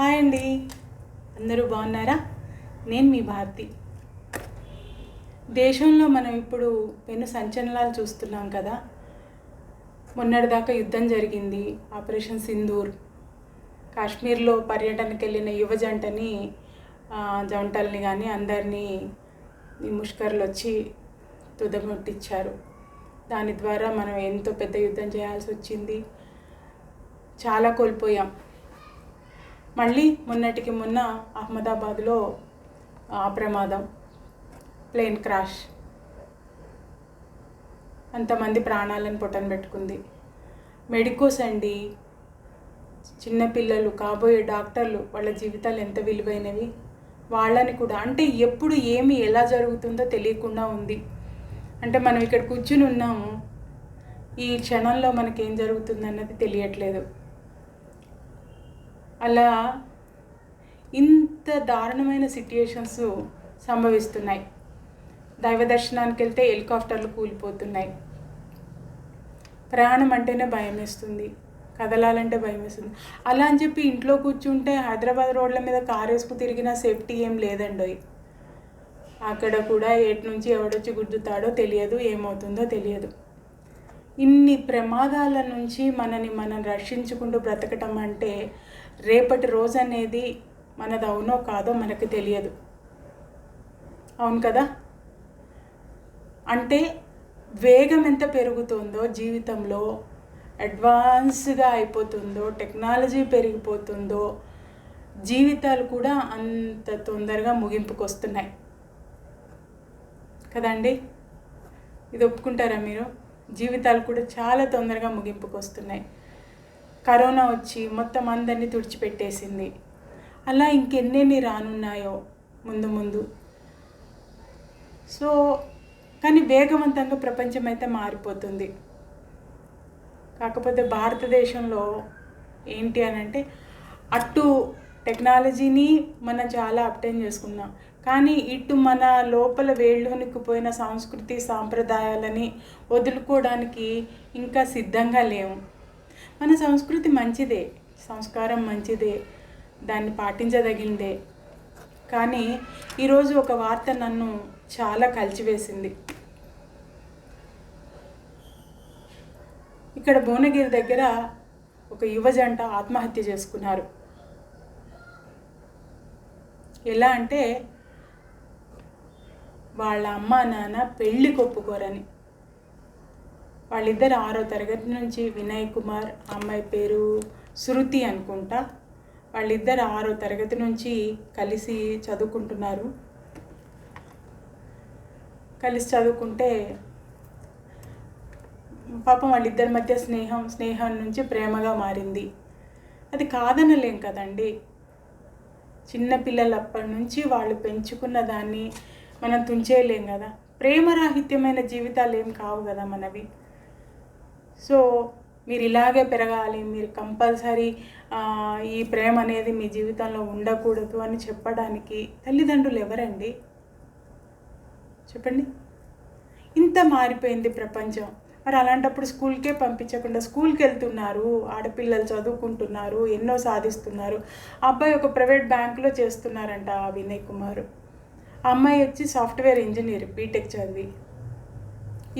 Hi అండి. అందరూ బాగున్నారా? నేను మీ భారతి. దేశంలో మనం ఇప్పుడు పెను సంచలనాలు చూస్తున్నాం కదా. మొన్నటిదాకా యుద్ధం జరిగింది. ఆపరేషన్ సింధూర్. కాశ్మీర్లో పర్యటనకు వెళ్ళిన యువ జంటని జంటల్ని కానీ అందరినీ ముష్కర్లు వచ్చి తుదముట్టించారు దాని ద్వారా మనం ఎంతో పెద్ద యుద్ధం చేయాల్సి వచ్చింది చాలా కోల్పోయాం. మళ్ళీ మొన్నటికి మొన్న అహ్మదాబాద్లో ఆ ప్రమాదం ప్లేన్ క్రాష్. అంతమంది ప్రాణాలను పొట్టన పెట్టుకుంది. మెడికోస్ అండి. చిన్నపిల్లలు కాబోయే డాక్టర్లు వాళ్ళ జీవితాలు ఎంత విలువైనవి. వాళ్ళని కూడా అంటే ఎప్పుడు ఏమి ఎలా జరుగుతుందో తెలియకుండా ఉంది. అంటే మనం ఇక్కడ కూర్చుని ఉన్నాము. ఈ క్షణంలో మనకేం జరుగుతుందన్నది తెలియట్లేదు. అలా ఇంత దారుణమైన సిట్యుయేషన్స్ సంభవిస్తున్నాయి. దైవ దర్శనానికి వెళ్తే హెలికాప్టర్లు కూలిపోతున్నాయి. ప్రయాణం అంటేనే భయం వేస్తుంది. కదలాలంటే భయం వేస్తుంది. అలా అని చెప్పి ఇంట్లో కూర్చుంటే హైదరాబాద్ రోడ్ల మీద కారు వేసుకు తిరిగిన సేఫ్టీ ఏం లేదండి. అక్కడ కూడా ఎటు నుంచి ఎవడొచ్చి గుద్దుతాడో తెలియదు ఏమవుతుందో తెలియదు. ఇన్ని ప్రమాదాల నుంచి మనని మనం రక్షించుకుంటూ బ్రతకటం అంటే రేపటి రోజు అనేది మనది అవునో కాదో మనకు తెలియదు. అవును కదా? అంటే వేగం ఎంత పెరుగుతుందో జీవితంలో అడ్వాన్స్గా అయిపోతుందో టెక్నాలజీ పెరిగిపోతుందో జీవితాలు కూడా అంత తొందరగా ముగింపుకు వస్తున్నాయి కదండి ఇది ఒప్పుకుంటారా మీరు? జీవితాలు కూడా చాలా తొందరగా ముగింపుకు వస్తున్నాయి కరోనా వచ్చి మొత్తం అందరినీ తుడిచిపెట్టేసింది. అలా ఇంకెన్నెన్ని రానున్నాయో ముందు ముందు. సో కానీ వేగవంతంగా ప్రపంచం అయితే మారిపోతుంది. కాకపోతే భారతదేశంలో ఏంటి అని అంటే అటు టెక్నాలజీని మనం చాలా అప్టైన్ చేసుకున్నాం. కానీ ఇటు మన లోపల వేళ్ళునికిపోయిన సంస్కృతి సాంప్రదాయాలని వదులుకోవడానికి ఇంకా సిద్ధంగా లేము. మన సంస్కృతి మంచిదే సంస్కారం మంచిదే దాన్ని పాటించదగిందే. కానీ ఈరోజు ఒక వార్త నన్ను చాలా కలిచివేసింది. ఇక్కడ భువనగిరి దగ్గర ఒక యువ జంట ఆత్మహత్య చేసుకున్నారు. ఎలా అంటే వాళ్ళ అమ్మ నాన్న పెళ్ళి కొప్పుకోరని. వాళ్ళిద్దరు ఆరో తరగతి నుంచి వినయ్ కుమార్ అమ్మాయి పేరు శృతి అనుకుంటా. వాళ్ళిద్దరు ఆరో తరగతి నుంచి కలిసి చదువుకుంటున్నారు. కలిసి చదువుకుంటే పాపం వాళ్ళిద్దరి మధ్య స్నేహం స్నేహం నుంచి ప్రేమగా మారింది. అది కాదనలేం కదండి. చిన్నపిల్లలప్పటి నుంచి వాళ్ళు పెంచుకున్న దాన్ని మనం తుంచేయలేం కదా. ప్రేమరాహిత్యమైన జీవితాలు ఏం కావు కదా మనవి. సో మీరు ఇలాగే పెరగాలి మీరు కంపల్సరీ ఈ ప్రేమ అనేది మీ జీవితంలో ఉండకూడదు అని చెప్పడానికి తల్లిదండ్రులు ఎవరండి? చెప్పండి. ఇంత మారిపోయింది ప్రపంచం. మరి అలాంటప్పుడు స్కూల్కే పంపించకుండా స్కూల్కి వెళ్తున్నారు ఆడపిల్లలు చదువుకుంటున్నారు ఎన్నో సాధిస్తున్నారు. అబ్బాయి ఒక ప్రైవేట్ బ్యాంకులో చేస్తున్నారంట వినయ్ కుమార్. అమ్మాయి వచ్చి సాఫ్ట్వేర్ ఇంజనీర్ బీటెక్ చదివి.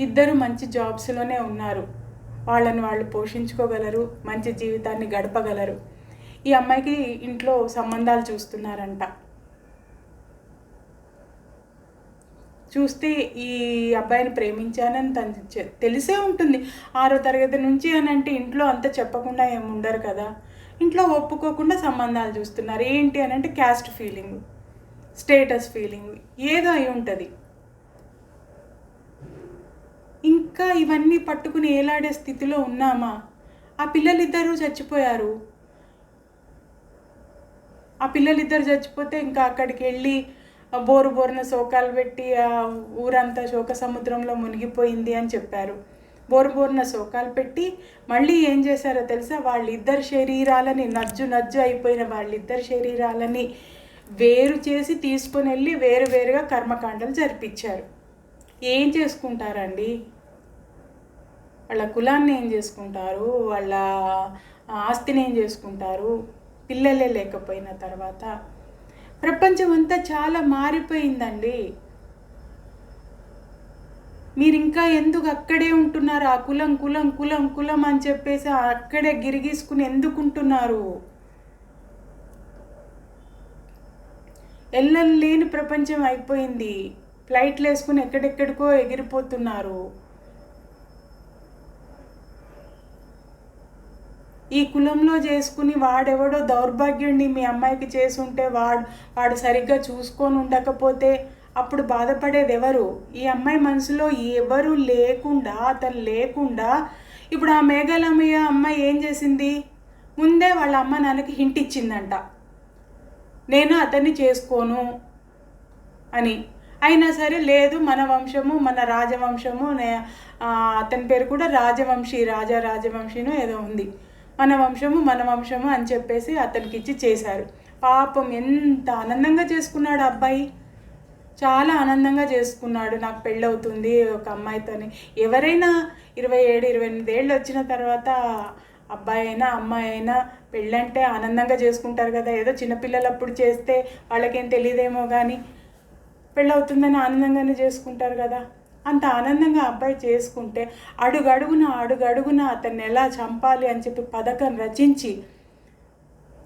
ఇద్దరు మంచి జాబ్స్లోనే ఉన్నారు. వాళ్ళని వాళ్ళు పోషించుకోగలరు మంచి జీవితాన్ని గడపగలరు. ఈ అమ్మాయికి ఇంట్లో సంబంధాలు చూస్తున్నారంట. చూస్తే ఈ అబ్బాయిని ప్రేమించానని తను చె- తెలిసే ఉంటుంది. ఆరో తరగతి నుంచి అని అంటే ఇంట్లో అంత చెప్పకుండా ఏమి ఉండరు కదా. ఇంట్లో ఒప్పుకోకుండా సంబంధాలు చూస్తున్నారు. ఏంటి అని అంటే క్యాస్ట్ ఫీలింగ్ స్టేటస్ ఫీలింగ్ ఏదో అయి ఉంటుంది. ఇంకా ఇవన్నీ పట్టుకుని ఏలాడే స్థితిలో ఉన్నామా? ఆ పిల్లలిద్దరూ చచ్చిపోయారు. ఆ పిల్లలిద్దరు చచ్చిపోతే ఇంకా అక్కడికి వెళ్ళి బోరు బోరున శోకాలు పెట్టి ఆ ఊరంతా శోక సముద్రంలో మునిగిపోయింది అని చెప్పారు. బోరు బోరున శోకాలు పెట్టి మళ్ళీ ఏం చేశారో తెలుసా? వాళ్ళిద్దరు శరీరాలని నజ్జు నజ్జు అయిపోయిన వాళ్ళిద్దరు శరీరాలని వేరు చేసి తీసుకొని వెళ్ళి వేరు వేరుగా కర్మకాండలు జరిపించారు. ఏం చేసుకుంటారండి? వాళ్ళ కులాన్ని ఏం చేసుకుంటారు? వాళ్ళ ఆస్తిని ఏం చేసుకుంటారు? పిల్లలే లేకపోయిన తర్వాత ప్రపంచం అంతా చాలా మారిపోయిందండి. మీరు ఇంకా ఎందుకు అక్కడే ఉంటున్నారు? ఆ కులం కులం కులం కులం అని చెప్పేసి అక్కడే గిరిగీసుకుని ఎందుకుంటున్నారు ఉంటున్నారు? లేని ప్రపంచం అయిపోయింది. ఫ్లైట్లు వేసుకుని ఎక్కడెక్కడికో ఎగిరిపోతున్నారు. ఈ కులంలో చేసుకుని వాడెవడో దౌర్భాగ్యుణ్ణి మీ అమ్మాయికి చేసుంటే వాడు వాడు సరిగ్గా చూసుకొని ఉండకపోతే అప్పుడు బాధపడేది ఎవరు? ఈ అమ్మాయి మనసులో ఎవరు లేకుండా అతను లేకుండా ఇప్పుడు ఆ మేఘాలమ్మయ్య అమ్మాయి ఏం చేసింది? ముందే వాళ్ళ అమ్మ నాన్నకి హింట్ ఇచ్చిందంట. నేను అతన్ని చేసుకోను అని. అయినా సరే లేదు మన వంశము మన రాజవంశము అతని పేరు కూడా రాజవంశీ రాజా రాజవంశీనో ఏదో ఉంది. మన వంశము మన వంశము అని చెప్పేసి అతనికి ఇచ్చి చేశారు. పాపం ఎంత ఆనందంగా చేసుకున్నాడు అబ్బాయి. చాలా ఆనందంగా చేసుకున్నాడు. నాకు పెళ్ళవుతుంది ఒక అమ్మాయితోని. ఎవరైనా ఇరవై ఏడు ఇరవై ఎనిమిది ఏళ్ళు వచ్చిన తర్వాత అబ్బాయి అయినా అమ్మాయి అయినా పెళ్ళంటే ఆనందంగా చేసుకుంటారు కదా. ఏదో చిన్నపిల్లలప్పుడు చేస్తే వాళ్ళకేం తెలియదేమో కానీ పెళ్ళవుతుందని ఆనందంగానే చేసుకుంటారు కదా. అంత ఆనందంగా అబ్బాయి చేసుకుంటే అడుగడుగున అడుగడుగున అతన్ని ఎలా చంపాలి అని చెప్పి పథకం రచించి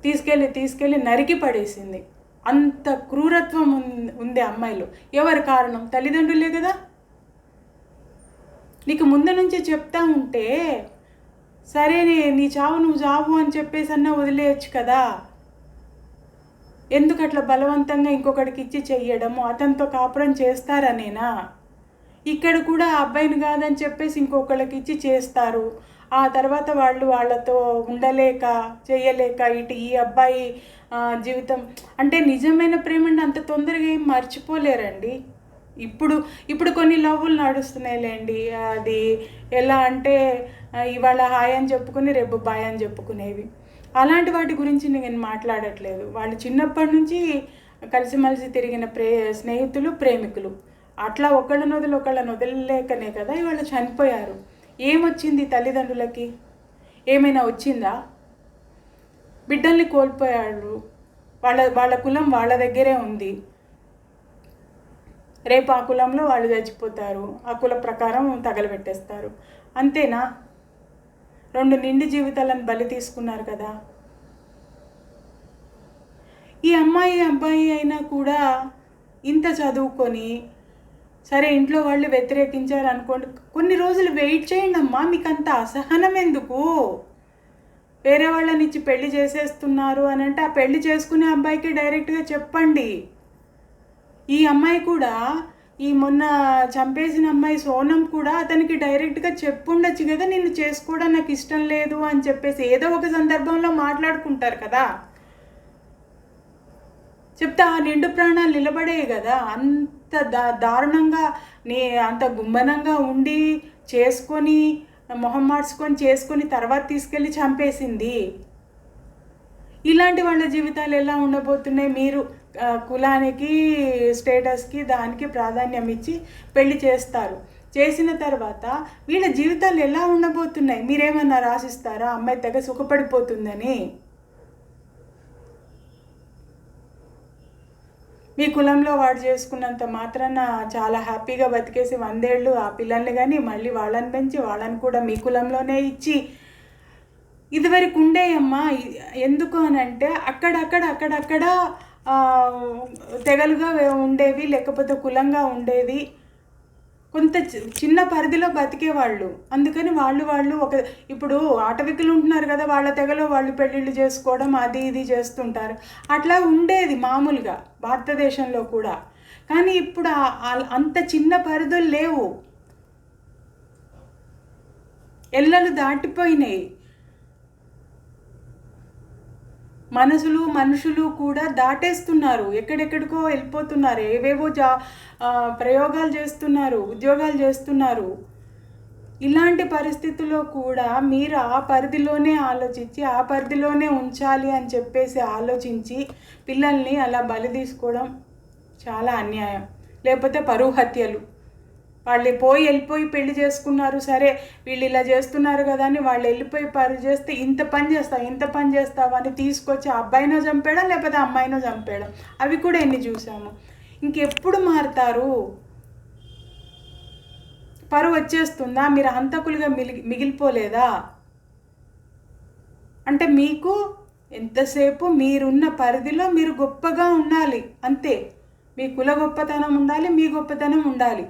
తీసుకెళ్ళి తీసుకెళ్ళి నరికి పడేసింది. అంత క్రూరత్వం ఉంది అమ్మాయిలో. ఎవరి కారణం? తల్లిదండ్రులే కదా. నీకు ముందు నుంచి చెప్తా ఉంటే సరే నీ చావు నువ్వు చావు అని చెప్పేసి అన్నా వదిలేయచ్చు కదా. ఎందుకు అట్లా బలవంతంగా ఇంకొకటికి ఇచ్చి చెయ్యడము? అతనితో కాపురం చేస్తారనేనా? ఇక్కడ కూడా అబ్బాయిని కాదని చెప్పేసి ఇంకొకళ్ళకి ఇచ్చి చేస్తారు. ఆ తర్వాత వాళ్ళు వాళ్ళతో ఉండలేక చేయలేక ఇటు ఈ అబ్బాయి జీవితం. అంటే నిజమైన ప్రేమని అంత తొందరగా ఏం మర్చిపోలేరండి. ఇప్పుడు ఇప్పుడు కొన్ని లవ్వులు నడుస్తున్నాయిలేండి. అది ఎలా అంటే ఇవాళ హాయ్ అని చెప్పుకుని రేపు బాయ్ అని చెప్పుకునేవి. అలాంటి వాటి గురించి నేను మాట్లాడట్లేదు. వాళ్ళు చిన్నప్పటి నుంచి కలిసిమెలిసి తిరిగిన ప్రే స్నేహితులు ప్రేమికులు. అట్లా ఒకళ్ళని వదిలి ఒకళ్ళని వదిలేకనే కదా ఇవాళ చనిపోయారు. ఏమొచ్చింది తల్లిదండ్రులకి? ఏమైనా వచ్చిందా? బిడ్డల్ని కోల్పోయాడు. వాళ్ళ వాళ్ళ కులం వాళ్ళ దగ్గరే ఉంది. రేపు ఆ కులంలో వాళ్ళు చచ్చిపోతారు. ఆ కుల ప్రకారం తగలబెట్టేస్తారు. అంతేనా? రెండు నిండి జీవితాలను బలి తీసుకున్నారు కదా. ఈ అమ్మాయి అబ్బాయి అయినా కూడా ఇంత చదువుకొని సరే ఇంట్లో వాళ్ళు వ్యతిరేకించారు అనుకోండి కొన్ని రోజులు వెయిట్ చేయండి అమ్మా మీకు అంత అసహనం ఎందుకు? వేరే వాళ్ళని ఇచ్చి పెళ్ళి చేసేస్తున్నారు అని అంటే ఆ పెళ్ళి చేసుకునే అబ్బాయికి డైరెక్ట్గా చెప్పండి. ఈ అమ్మాయి కూడా ఈ మొన్న చంపేసిన అమ్మాయి సోనం కూడా అతనికి డైరెక్ట్గా చెప్పుండొచ్చు కదా నిన్ను చేసుకోవడం నాకు ఇష్టం లేదు అని చెప్పేసి ఏదో ఒక సందర్భంలో మాట్లాడుకుంటారు కదా. చెప్తే ఆ నిండు ప్రాణాలు నిలబడే కదా. అంత దా దారుణంగా నీ అంత గుమ్మనంగా ఉండి చేసుకొని మొహం మార్చుకొని చేసుకొని తర్వాత తీసుకెళ్ళి చంపేసింది. ఇలాంటి వాళ్ళ జీవితాలు ఎలా ఉండబోతున్నాయి? మీరు కులానికి స్టేటస్కి దానికి ప్రాధాన్యం ఇచ్చి పెళ్ళి చేస్తారు. చేసిన తర్వాత వీళ్ళ జీవితాలు ఎలా ఉండబోతున్నాయి? మీరేమన్నా రాసిస్తారా అమ్మాయి తెగ సుఖపడిపోతుందని. మీ కులంలో వాడు చేసుకున్నంత మాత్రాన చాలా హ్యాపీగా బతికేసి వందేళ్ళు ఆ పిల్లల్ని కానీ మళ్ళీ వాళ్ళని పెంచి వాళ్ళని కూడా మీ కులంలోనే ఇచ్చి ఇదివరకు ఉండేయమ్మా ఎందుకు అని అంటే అక్కడక్కడ అక్కడక్కడ తెగలుగా ఉండేవి లేకపోతే కులంగా ఉండేవి. కొంత చిన్న పరిధిలో బతికేవాళ్ళు. అందుకని వాళ్ళు వాళ్ళు ఒక ఇప్పుడు ఆటవికులు ఉంటున్నారు కదా వాళ్ళ తెగలో వాళ్ళు పెళ్ళిళ్ళు చేసుకోవడం అది ఇది చేస్తుంటారు. అట్లా ఉండేది మామూలుగా భారతదేశంలో కూడా. కానీ ఇప్పుడు అంత చిన్న పరిధులు లేవు. ఎల్లలు దాటిపోయినాయి. మనసులు మనుషులు కూడా దాటేస్తున్నారు. ఎక్కడెక్కడికో వెళ్ళిపోతున్నారు. ఏవేవో జా ప్రయోగాలు చేస్తున్నారు ఉద్యోగాలు చేస్తున్నారు. ఇలాంటి పరిస్థితుల్లో కూడా మీరు ఆ పరిధిలోనే ఆలోచించి ఆ పరిధిలోనే ఉంచాలి అని చెప్పేసి ఆలోచించి పిల్లల్ని అలా బలి తీసుకోవడం చాలా అన్యాయం. లేకపోతే పరువు హత్యలు. వాళ్ళు పోయి వెళ్ళిపోయి పెళ్ళి చేసుకున్నారు సరే వీళ్ళు ఇలా చేస్తున్నారు కదా అని వాళ్ళు వెళ్ళిపోయి పని చేస్తే ఇంత పని చేస్తావు ఇంత పని చేస్తావు అని తీసుకొచ్చి అబ్బాయినో చంపేయడం లేకపోతే అమ్మాయినో చంపేయడం అవి కూడా ఎన్ని చూసాము. ఇంకెప్పుడు మారుతారు? పరువు వచ్చేస్తుందా? మీరు హంతకులుగా మిగిలి మిగిలిపోలేదా? అంటే మీకు ఎంతసేపు మీరున్న పరిధిలో మీరు గొప్పగా ఉండాలి అంతే. మీ కుల గొప్పతనం ఉండాలి మీ గొప్పతనం ఉండాలి.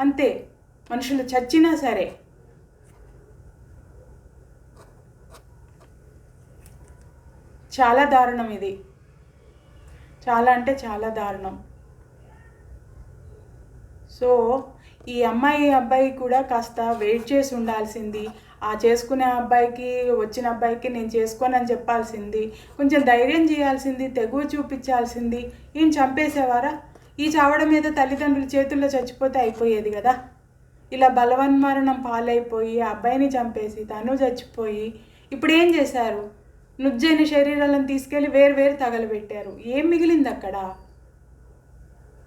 అంతే. మనుషులు చచ్చినా సరే. చాలా దారుణం ఇది. చాలా అంటే చాలా దారుణం. సో ఈ అమ్మాయి అబ్బాయి కూడా కాస్త వెయిట్ చేసి ఉండాల్సింది. ఆ చేసుకునే అబ్బాయికి వచ్చిన అబ్బాయికి నేను చేసుకోనని చెప్పాల్సింది. కొంచెం ధైర్యం చేయాల్సింది తెగువ చూపించాల్సింది. ఈయన చంపేసేవారా? ఈ చావడం మీద తల్లిదండ్రుల చేతుల్లో చచ్చిపోతే అయిపోయేది కదా. ఇలా బలవన్మరణం పాలైపోయి ఆ అబ్బాయిని చంపేసి తను చచ్చిపోయి ఇప్పుడు ఏం చేశారు? నుజ్జైన శరీరాలను తీసుకెళ్ళి వేరు వేరు తగలబెట్టారు. ఏం మిగిలింది అక్కడ?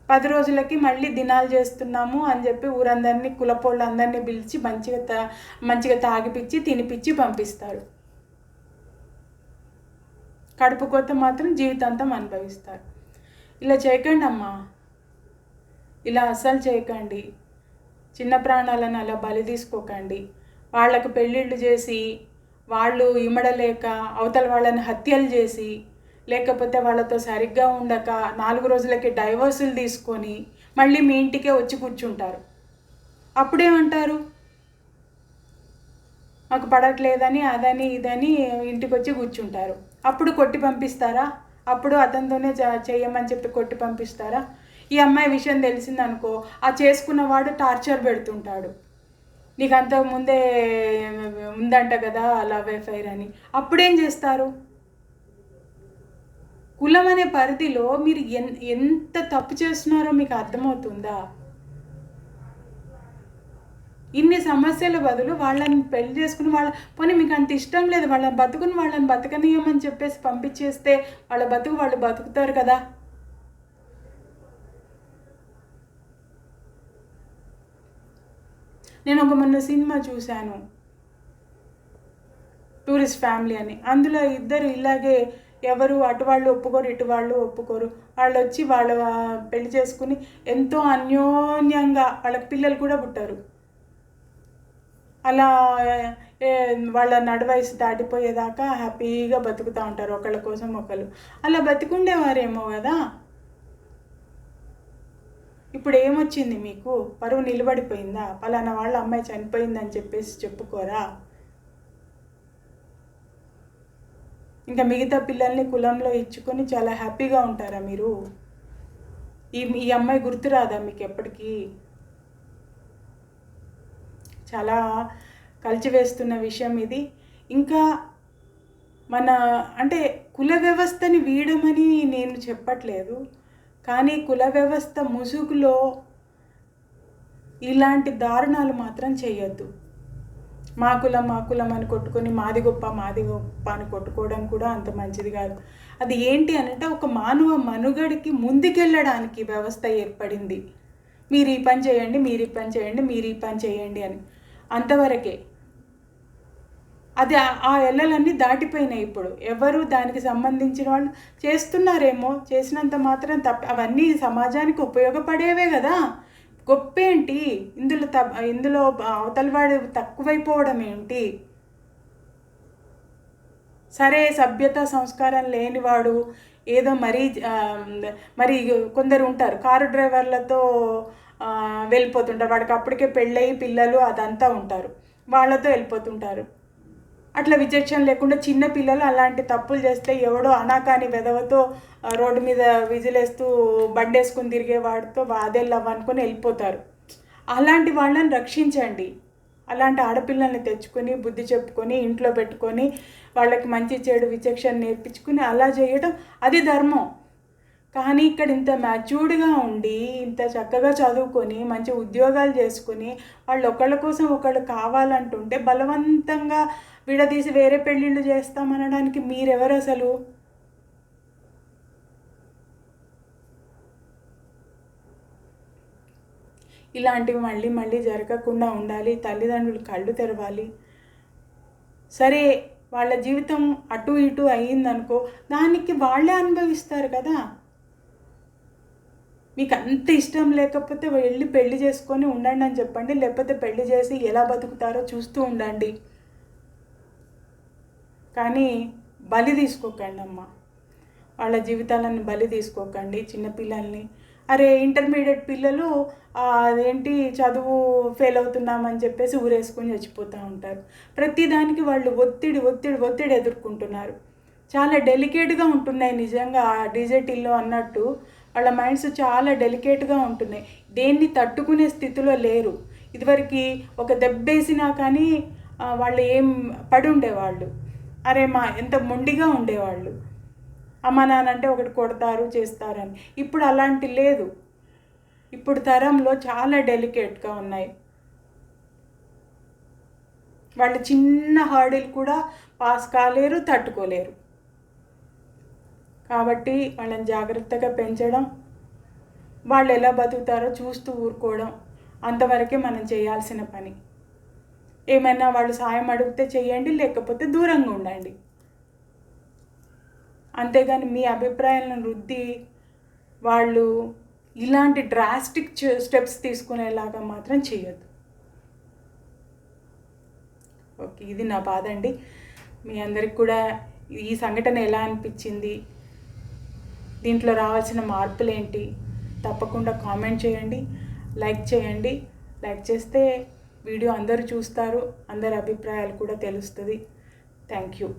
పది రోజులకి మళ్ళీ దినాలు చేస్తున్నాము అని చెప్పి ఊరందరినీ కులపోళ్ళందరినీ పిలిచి మంచిగా తా మంచిగా తాగిపిచ్చి తినిపిచ్చి పంపిస్తారు. కడుపు కొత్త మాత్రం జీవితాంతం అనుభవిస్తారు. ఇలా చేయకండి అమ్మా ఇలా అస్సలు చేయకండి. చిన్న ప్రాణాలను అలా బలి తీసుకోకండి. వాళ్ళకు పెళ్ళిళ్ళు చేసి వాళ్ళు ఇమడలేక అవతల వాళ్ళని హత్యలు చేసి లేకపోతే వాళ్ళతో సరిగ్గా ఉండక నాలుగు రోజులకి డైవర్సులు తీసుకొని మళ్ళీ మీ ఇంటికే వచ్చి కూర్చుంటారు. అప్పుడేమంటారు? మాకు పడట్లేదని అదని ఇదని ఇంటికి వచ్చి కూర్చుంటారు. అప్పుడు కొట్టి పంపిస్తారా? అప్పుడు అతనితోనే చ- చేయమని చెప్పి కొట్టి పంపిస్తారా? ఈ అమ్మాయి విషయం తెలిసిందనుకో ఆ చేసుకున్నవాడు టార్చర్ పెడుతుంటాడు. నీకు అంతకు ముందే ఉందంట కదా లవ్ ఎఫైర్ అని. అప్పుడేం చేస్తారు? కులం అనే పరిధిలో మీరు ఎన్ ఎంత తప్పు చేస్తున్నారో మీకు అర్థమవుతుందా? ఇన్ని సమస్యల బదులు వాళ్ళని పెళ్ళి చేసుకుని వాళ్ళ పోనీ మీకు అంత ఇష్టం లేదు వాళ్ళని బతుకుని వాళ్ళని బతకనీయమని చెప్పేసి పంపించేస్తే వాళ్ళ బతుకు వాళ్ళు బతుకుతారు కదా. నేను ఒక మొన్న సినిమా చూశాను. టూరిస్ట్ ఫ్యామిలీ అని. అందులో ఇద్దరు ఇలాగే ఎవరు అటు వాళ్ళు ఒప్పుకోరు ఇటు వాళ్ళు ఒప్పుకోరు. వాళ్ళు వచ్చి వాళ్ళ పెళ్ళి చేసుకుని ఎంతో అన్యోన్యంగా వాళ్ళకి పిల్లలు కూడా పుట్టారు. అలా ఏ, వాళ్ళ నడవయసు దాటిపోయేదాకా హ్యాపీగా బతుకుతూ ఉంటారు ఒకళ్ళ కోసం ఒకళ్ళు. అలా బతికుండేవారేమో కదా? ఇప్పుడు ఏమొచ్చింది మీకు? పరువు నిలబడిపోయిందా? పలానా వాళ్ళ అమ్మాయి చనిపోయిందని చెప్పేసి చెప్పుకోరా? ఇంకా మిగతా పిల్లల్ని కులంలో ఇచ్చుకొని చాలా హ్యాపీగా ఉంటారా మీరు? ఈ ఈ అమ్మాయి గుర్తురాదా మీకు ఎప్పటికీ? చాలా కలిచివేస్తున్న విషయం ఇది. ఇంకా మన అంటే కుల వ్యవస్థని వీడమని నేను చెప్పట్లేదు. కానీ కుల వ్యవస్థ ముసుగులో ఇలాంటి దారుణాలు మాత్రం చేయొద్దు. మా కులం మా కులం అని కొట్టుకొని మాది గొప్ప మాది గొప్ప అని కొట్టుకోవడం కూడా అంత మంచిది కాదు. అది ఏంటి అనంటే ఒక మానవ మనుగడికి ముందుకెళ్ళడానికి వ్యవస్థ ఏర్పడింది. మీరు ఈ పని చేయండి మీరు ఈ పని చేయండి మీరు ఈ పని చేయండి అని. అంతవరకే అది ఆ- ఎల్లలన్నీ దాటిపోయినాయి ఇప్పుడు. ఎవరు దానికి సంబంధించిన వాళ్ళు చేస్తున్నారేమో చేసినంత మాత్రం తప్ప అవన్నీ సమాజానికి ఉపయోగపడేవే కదా. గొప్పేంటి? ఇందులో త ఇందులో అవతలవాడు తక్కువైపోవడం ఏంటి? సరే సభ్యత సంస్కారం లేనివాడు ఏదో మరీ మరి కొందరు ఉంటారు. కారు డ్రైవర్లతో వెళ్ళిపోతుంటారు. వాడికి అప్పటికే పెళ్ళయి పిల్లలు అదంతా ఉంటారు. వాళ్ళతో వెళ్ళిపోతుంటారు. అట్లా విచక్షణ లేకుండా చిన్న పిల్లలు అలాంటి తప్పులు చేస్తే ఎవడో అనాకాని వెధవతో రోడ్డు మీద విజిలేస్తూ బండేసుకుని తిరిగే వాడితో వాదేళ్ళవ్వ అనుకొని వెళ్ళిపోతారు. అలాంటి వాళ్ళని రక్షించండి. అలాంటి ఆడపిల్లల్ని తెచ్చుకొని బుద్ధి చెప్పుకొని ఇంట్లో పెట్టుకొని వాళ్ళకి మంచి చెడు విచక్షణ నేర్పించుకుని అలా చేయడం అది ధర్మం. కానీ ఇక్కడ ఇంత మ్యాచ్యూర్డ్గా ఉండి ఇంత చక్కగా చదువుకొని మంచి ఉద్యోగాలు చేసుకుని వాళ్ళు ఒకళ్ళ కోసం ఒకళ్ళు కావాలంటుంటే బలవంతంగా విడదీసి వేరే పెళ్ళిళ్ళు చేస్తామనడానికి మీరెవరు అసలు? ఇలాంటివి మళ్ళీ మళ్ళీ జరగకుండా ఉండాలి తల్లిదండ్రులు కళ్ళు తెరవాలి. సరే వాళ్ళ జీవితం అటు ఇటు అయ్యిందనుకో దానికి వాళ్ళే అనుభవిస్తారు కదా. మీకు అంత ఇష్టం లేకపోతే వెళ్ళి పెళ్ళి చేసుకొని ఉండండి అని చెప్పండి లేకపోతే పెళ్ళి చేసి ఎలా బతుకుతారో చూస్తూ ఉండండి. కానీ బలి తీసుకోకండి అమ్మ. వాళ్ళ జీవితాలను బలి తీసుకోకండి చిన్నపిల్లల్ని అరే ఇంటర్మీడియట్ పిల్లలు అదేంటి చదువు ఫెయిల్ అవుతున్నామని చెప్పేసి ఊరేసుకొని చచ్చిపోతూ ఉంటారు. ప్రతిదానికి వాళ్ళు ఒత్తిడి ఒత్తిడి ఒత్తిడి ఎదుర్కొంటున్నారు. చాలా డెలికేట్గా ఉంటున్నాయి నిజంగా ఆ డీజేటీల్లో అన్నట్టు. వాళ్ళ మైండ్స్ చాలా డెలికేట్గా ఉంటున్నాయి దేన్ని తట్టుకునే స్థితిలో లేరు. ఇదివరకు ఒక దెబ్బేసినా కానీ వాళ్ళు ఏం పడి ఉండేవాళ్ళు. అరే మా ఎంత మొండిగా ఉండేవాళ్ళు. అమ్మ నానంటే ఒకటి కొడతారు చేస్తారని. ఇప్పుడు అలాంటి లేదు. ఇప్పుడు తరంలో చాలా డెలికేట్గా ఉన్నాయి. వాళ్ళు చిన్న హర్డిల్ కూడా పాస్ కాలేరు తట్టుకోలేరు. కాబట్టి వాళ్ళని జాగ్రత్తగా పెంచడం వాళ్ళు ఎలా బతుకుతారో చూస్తూ ఊరుకోవడం అంతవరకే మనం చేయాల్సిన పని. ఏమైనా వాళ్ళు సాయం అడిగితే చేయండి లేకపోతే దూరంగా ఉండండి. అంతేగాని మీ అభిప్రాయాలను రుద్ది వాళ్ళు ఇలాంటి డ్రాస్టిక్ స్టెప్స్ తీసుకునేలాగా మాత్రం చేయొద్దు. ఓకే ఇది నా బాధ అండి. మీ అందరికి కూడా ఈ సంఘటన ఎలా అనిపించింది? దీంట్లో రావాల్సిన మార్పులు ఏంటి తప్పకుండా కామెంట్ చేయండి లైక్ చేయండి. లైక్ చేస్తే వీడియో అందరూ చూస్తారు అందరి అభిప్రాయాలు కూడా తెలుస్తుంది. Thank you.